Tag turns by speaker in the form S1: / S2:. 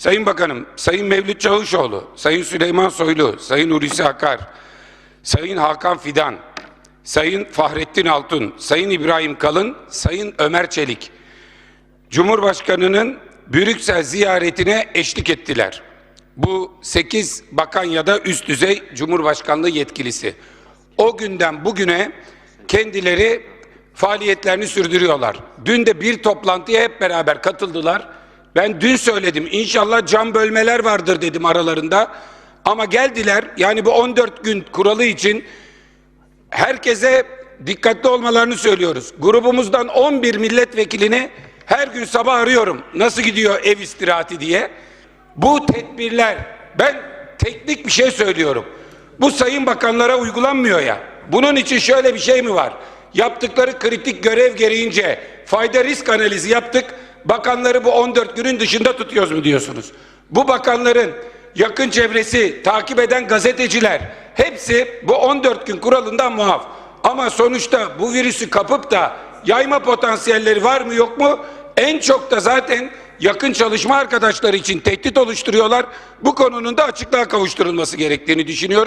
S1: Sayın Bakanım, Sayın Mevlüt Çavuşoğlu, Sayın Süleyman Soylu, Sayın Hulusi Akar, Sayın Hakan Fidan, Sayın Fahrettin Altun, Sayın İbrahim Kalın, Sayın Ömer Çelik, Cumhurbaşkanı'nın Brüksel ziyaretine eşlik ettiler. Bu 8 bakan ya da üst düzey Cumhurbaşkanlığı yetkilisi. O günden bugüne kendileri faaliyetlerini sürdürüyorlar. Dün de bir toplantıya hep beraber katıldılar. Ben dün söyledim inşallah cam bölmeler vardır dedim aralarında. Ama geldiler yani bu 14 gün kuralı için herkese dikkatli olmalarını söylüyoruz. Grubumuzdan 11 milletvekilini her gün sabah arıyorum. Nasıl gidiyor ev istirahati diye. Bu tedbirler ben teknik bir şey söylüyorum. Bu sayın bakanlara uygulanmıyor ya. Bunun için şöyle bir şey mi var? Yaptıkları kritik görev gereğince fayda risk analizi yaptık. Bakanları bu 14 günün dışında tutuyoruz mu diyorsunuz? Bu bakanların yakın çevresi, takip eden gazeteciler hepsi bu 14 gün kuralından muaf. Ama sonuçta bu virüsü kapıp da yayma potansiyelleri var mı yok mu? En çok da zaten yakın çalışma arkadaşları için tehdit oluşturuyorlar. Bu konunun da açıklığa kavuşturulması gerektiğini düşünüyorum.